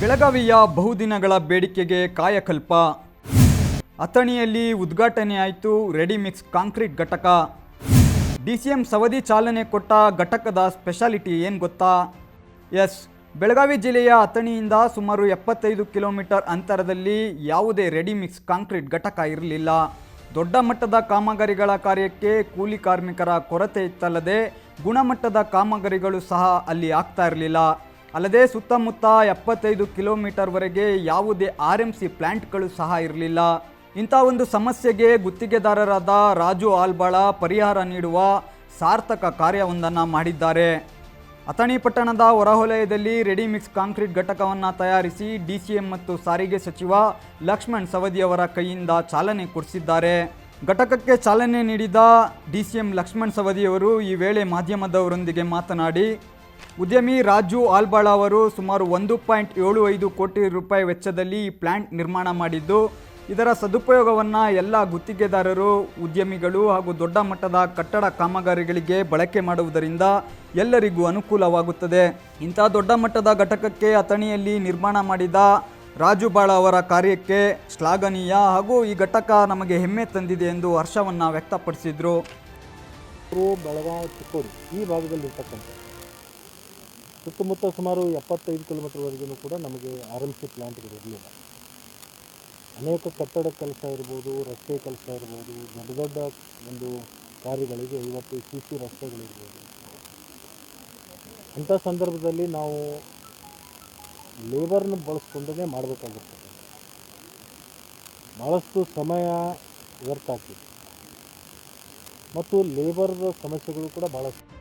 ಬೆಳಗಾವಿಯ ಬಹುದಿನಗಳ ಬೇಡಿಕೆಗೆ ಕಾಯಕಲ್ಪ. ಅಥಣಿಯಲ್ಲಿ ಉದ್ಘಾಟನೆಯಾಯಿತು ರೆಡಿಮಿಕ್ಸ್ ಕಾಂಕ್ರೀಟ್ ಘಟಕ. ಡಿಸಿಎಂ ಸವದಿ ಚಾಲನೆ ಕೊಟ್ಟ ಘಟಕದ ಸ್ಪೆಷಾಲಿಟಿ ಏನು ಗೊತ್ತಾ? ಎಸ್, ಬೆಳಗಾವಿ ಜಿಲ್ಲೆಯ ಅಥಣಿಯಿಂದ ಸುಮಾರು ಎಪ್ಪತ್ತೈದು ಕಿಲೋಮೀಟರ್ ಅಂತರದಲ್ಲಿ ಯಾವುದೇ ರೆಡಿಮಿಕ್ಸ್ ಕಾಂಕ್ರೀಟ್ ಘಟಕ ಇರಲಿಲ್ಲ. ದೊಡ್ಡ ಮಟ್ಟದ ಕಾಮಗಾರಿಗಳ ಕಾರ್ಯಕ್ಕೆ ಕೂಲಿ ಕಾರ್ಮಿಕರ ಕೊರತೆ ಇತ್ತಲ್ಲದೆ ಗುಣಮಟ್ಟದ ಕಾಮಗಾರಿಗಳು ಸಹ ಅಲ್ಲಿ ಆಗ್ತಾ ಇರಲಿಲ್ಲ. ಅಲ್ಲದೆ ಸುತ್ತಮುತ್ತ ಎಪ್ಪತ್ತೈದು ಕಿಲೋಮೀಟರ್ವರೆಗೆ ಯಾವುದೇ ಆರ್ ಎಂ ಸಿ ಪ್ಲ್ಯಾಂಟ್ಗಳು ಸಹ ಇರಲಿಲ್ಲ. ಇಂಥ ಒಂದು ಸಮಸ್ಯೆಗೆ ಗುತ್ತಿಗೆದಾರರಾದ ರಾಜು ಆಲ್ಬಾಳ ಪರಿಹಾರ ನೀಡುವ ಸಾರ್ಥಕ ಕಾರ್ಯವೊಂದನ್ನು ಮಾಡಿದ್ದಾರೆ. ಅಥಣಿ ಪಟ್ಟಣದ ಹೊರವಲಯದಲ್ಲಿ ರೆಡಿಮಿಕ್ಸ್ ಕಾಂಕ್ರೀಟ್ ಘಟಕವನ್ನು ತಯಾರಿಸಿ ಡಿ ಸಿ ಎಂ ಮತ್ತು ಸಾರಿಗೆ ಸಚಿವ ಲಕ್ಷ್ಮಣ್ ಸವದಿಯವರ ಕೈಯಿಂದ ಚಾಲನೆ ಕೊಡಿಸಿದ್ದಾರೆ. ಘಟಕಕ್ಕೆ ಚಾಲನೆ ನೀಡಿದ ಡಿ ಸಿ ಎಂ ಲಕ್ಷ್ಮಣ್ ಸವದಿಯವರು ಈ ವೇಳೆ ಮಾಧ್ಯಮದವರೊಂದಿಗೆ ಮಾತನಾಡಿ ಉದ್ಯಮಿ ರಾಜು ಆಲ್ಬಾಳ ಅವರು ಸುಮಾರು ಒಂದು ಪಾಯಿಂಟ್ ಏಳು ಐದು ಕೋಟಿ ರೂಪಾಯಿ ವೆಚ್ಚದಲ್ಲಿ ಈ ಪ್ಲಾಂಟ್ ನಿರ್ಮಾಣ ಮಾಡಿದ್ದು, ಇದರ ಸದುಪಯೋಗವನ್ನು ಎಲ್ಲ ಗುತ್ತಿಗೆದಾರರು, ಉದ್ಯಮಿಗಳು ಹಾಗೂ ದೊಡ್ಡ ಮಟ್ಟದ ಕಟ್ಟಡ ಕಾಮಗಾರಿಗಳಿಗೆ ಬಳಕೆ ಮಾಡುವುದರಿಂದ ಎಲ್ಲರಿಗೂ ಅನುಕೂಲವಾಗುತ್ತದೆ. ಇಂಥ ದೊಡ್ಡ ಮಟ್ಟದ ಘಟಕಕ್ಕೆ ಅಥಣಿಯಲ್ಲಿ ನಿರ್ಮಾಣ ಮಾಡಿದ ರಾಜು ಬಾಳ ಅವರ ಕಾರ್ಯಕ್ಕೆ ಶ್ಲಾಘನೀಯ ಹಾಗೂ ಈ ಘಟಕ ನಮಗೆ ಹೆಮ್ಮೆ ತಂದಿದೆ ಎಂದು ಹರ್ಷವನ್ನು ವ್ಯಕ್ತಪಡಿಸಿದರು. ಬೆಳಗಾವಿ ಚಿಕ್ಕೋಡಿ ಈ ಭಾಗದಲ್ಲಿ ಇರ್ತಕ್ಕಂಥ ಸುತ್ತಮುತ್ತ ಸುಮಾರು ಎಪ್ಪತ್ತೈದು ಕಿಲೋಮೀಟರ್ವರೆಗೂ ಕೂಡ ನಮಗೆ ಆರ್ ಎಂ ಸಿ ಅನೇಕ ಕಟ್ಟಡ ಕೆಲಸ ಇರ್ಬೋದು, ರಸ್ತೆ ಕೆಲಸ ಇರ್ಬೋದು, ದೊಡ್ಡ ದೊಡ್ಡ ಒಂದು ಕಾರ್ಯಗಳಿಗೆ ಇವತ್ತು ಸಿ ಸಿ ರಸ್ತೆಗಳಿರ್ಬೋದು ಅಂಥ ಸಂದರ್ಭದಲ್ಲಿ ನಾವು ಲೇಬರ್ನ ಬಳಸ್ಕೊಂಡೇ ಮಾಡಬೇಕಾಗಿರ್ತದೆ ಭಾಳಷ್ಟು ಸಮಯ ವ್ಯರ್ಥ ಆಗ್ತಿದೆ. ಮತ್ತು ಲೇಬರ್ ಸಮಸ್ಯೆಗಳು ಕೂಡ ಭಾಳಷ್ಟು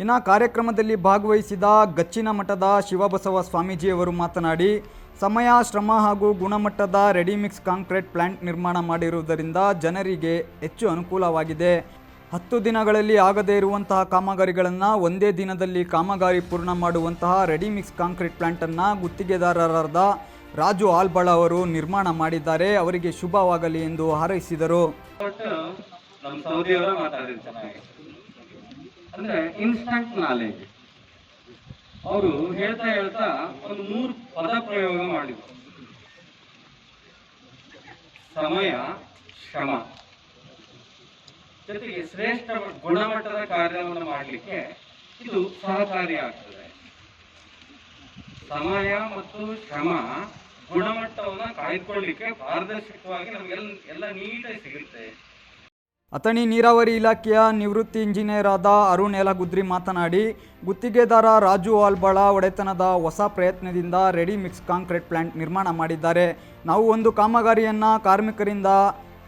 ಇನ್ನು ಕಾರ್ಯಕ್ರಮದಲ್ಲಿ ಭಾಗವಹಿಸಿದ ಗಚ್ಚಿನ ಮಠದ ಶಿವಬಸವ ಸ್ವಾಮೀಜಿಯವರು ಮಾತನಾಡಿ, ಸಮಯ, ಶ್ರಮ ಹಾಗೂ ಗುಣಮಟ್ಟದ ರೆಡಿಮಿಕ್ಸ್ ಕಾಂಕ್ರೀಟ್ ಪ್ಲಾಂಟ್ ನಿರ್ಮಾಣ ಮಾಡಿರುವುದರಿಂದ ಜನರಿಗೆ ಹೆಚ್ಚು ಅನುಕೂಲವಾಗಿದೆ. ಹತ್ತು ದಿನಗಳಲ್ಲಿ ಆಗದೇ ಇರುವಂತಹ ಕಾಮಗಾರಿಗಳನ್ನು ಒಂದೇ ದಿನದಲ್ಲಿ ಕಾಮಗಾರಿ ಪೂರ್ಣ ಮಾಡುವಂತಹ ರೆಡಿಮಿಕ್ಸ್ ಕಾಂಕ್ರೀಟ್ ಪ್ಲಾಂಟನ್ನು ಗುತ್ತಿಗೆದಾರರಾದ ರಾಜು ಆಲ್ಬಳ ಅವರು ನಿರ್ಮಾಣ ಮಾಡಿದ್ದಾರೆ. ಅವರಿಗೆ ಶುಭವಾಗಲಿ ಎಂದು ಹಾರೈಸಿದರು. ಅಂದ್ರೆ ಇನ್ಸ್ಟಂಟ್ ನಾಲೆಜ್ ಅವರು ಹೇಳ್ತಾ ಹೇಳ್ತಾ ಒಂದು ಮೂರು ಪದ ಪ್ರಯೋಗ ಮಾಡಿದ್ರು. ಸಮಯ, ಶ್ರಮ. ಜೊತೆಗೆ ಶ್ರೇಷ್ಠ ಗುಣಮಟ್ಟದ ಕಾರ್ಯವನ್ನು ಮಾಡಲಿಕ್ಕೆ ಇದು ಸಹಕಾರಿಯಾಗ್ತದೆ ಸಮಯ ಮತ್ತು ಶ್ರಮ ಗುಣಮಟ್ಟವನ್ನು ಕಾಯ್ದುಕೊಳ್ಳಿಕ್ಕೆ ಪಾರದರ್ಶಕವಾಗಿ ನಮಗೆಲ್ಲ ಎಲ್ಲ ನೀಟಾಗಿ ಸಿಗುತ್ತೆ. ಅಥಣಿ ನೀರಾವರಿ ಇಲಾಖೆಯ ನಿವೃತ್ತಿ ಇಂಜಿನಿಯರ್ ಆದ ಅರುಣ್ ಯಲಗುದ್ರಿ ಮಾತನಾಡಿ, ಗುತ್ತಿಗೆದಾರ ರಾಜು ಆಲ್ಬಾಳ ಒಡೆತನದ ಹೊಸ ಪ್ರಯತ್ನದಿಂದ ರೆಡಿ ಮಿಕ್ಸ್ ಕಾಂಕ್ರೀಟ್ ಪ್ಲಾಂಟ್ ನಿರ್ಮಾಣ ಮಾಡಿದ್ದಾರೆ. ನಾವು ಒಂದು ಕಾಮಗಾರಿಯನ್ನು ಕಾರ್ಮಿಕರಿಂದ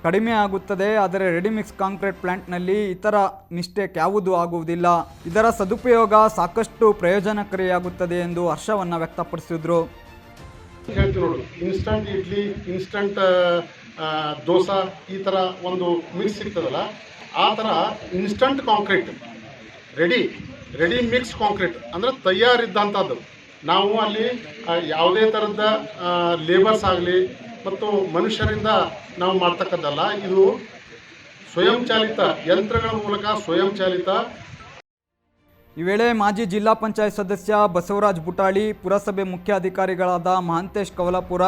ಕಡಿಮೆ ಆಗುತ್ತದೆ, ಆದರೆ ರೆಡಿಮಿಕ್ಸ್ ಕಾಂಕ್ರೀಟ್ ಪ್ಲಾಂಟ್ನಲ್ಲಿ ಇತರ ಮಿಸ್ಟೇಕ್ ಯಾವುದೂ ಆಗುವುದಿಲ್ಲ. ಇದರ ಸದುಪಯೋಗ ಸಾಕಷ್ಟು ಪ್ರಯೋಜನಕಾರಿಯಾಗುತ್ತದೆ ಎಂದು ಹರ್ಷವನ್ನು ವ್ಯಕ್ತಪಡಿಸಿದರು. ಇನ್ಸ್ಟಂಟ್ ಇಡ್ಲಿ, ಇನ್ಸ್ಟಂಟ್ ದೋಸೆ ಈ ಥರ ಒಂದು ಮಿಕ್ಸ್ ಸಿಗ್ತದಲ್ಲ, ಆ ಥರ instant concrete ready ready mix concrete ಅಂದರೆ ತಯಾರಿದ್ದಂಥದ್ದು ನಾವು ಅಲ್ಲಿ ಯಾವುದೇ ಥರದ ಲೇಬರ್ಸ್ ಆಗಲಿ ಮತ್ತು ಮನುಷ್ಯರಿಂದ ನಾವು ಮಾಡ್ತಕ್ಕದ್ದಲ್ಲ, ಇದು ಸ್ವಯಂಚಾಲಿತ ಯಂತ್ರಗಳ ಮೂಲಕ ಸ್ವಯಂಚಾಲಿತ ಈ ವೇಳೆ ಮಾಜಿ ಜಿಲ್ಲಾ ಪಂಚಾಯತ್ ಸದಸ್ಯ ಬಸವರಾಜ್ ಬುಟಾಳಿ, ಪುರಸಭೆ ಮುಖ್ಯಾಧಿಕಾರಿಗಳಾದ ಮಹಾಂತೇಶ್ ಕವಲಾಪುರ,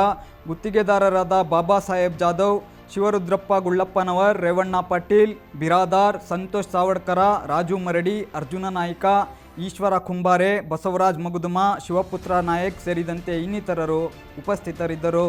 ಗುತ್ತಿಗೆದಾರರಾದ ಬಾಬಾ ಸಾಹೇಬ್ ಜಾಧವ್, ಶಿವರುದ್ರಪ್ಪ ಗುಳ್ಳಪ್ಪನವರ್, ರೇವಣ್ಣ ಪಾಟೀಲ್, ಬಿರಾದಾರ್, ಸಂತೋಷ್ ಸಾವಡ್ಕರ, ರಾಜು ಮರಡಿ, ಅರ್ಜುನ ನಾಯ್ಕ, ಈಶ್ವರ ಕುಂಬಾರೆ, ಬಸವರಾಜ್ ಮಗುದುಮ, ಶಿವಪುತ್ರ ನಾಯಕ್ ಸೇರಿದಂತೆ ಇನ್ನಿತರರು ಉಪಸ್ಥಿತರಿದ್ದರು.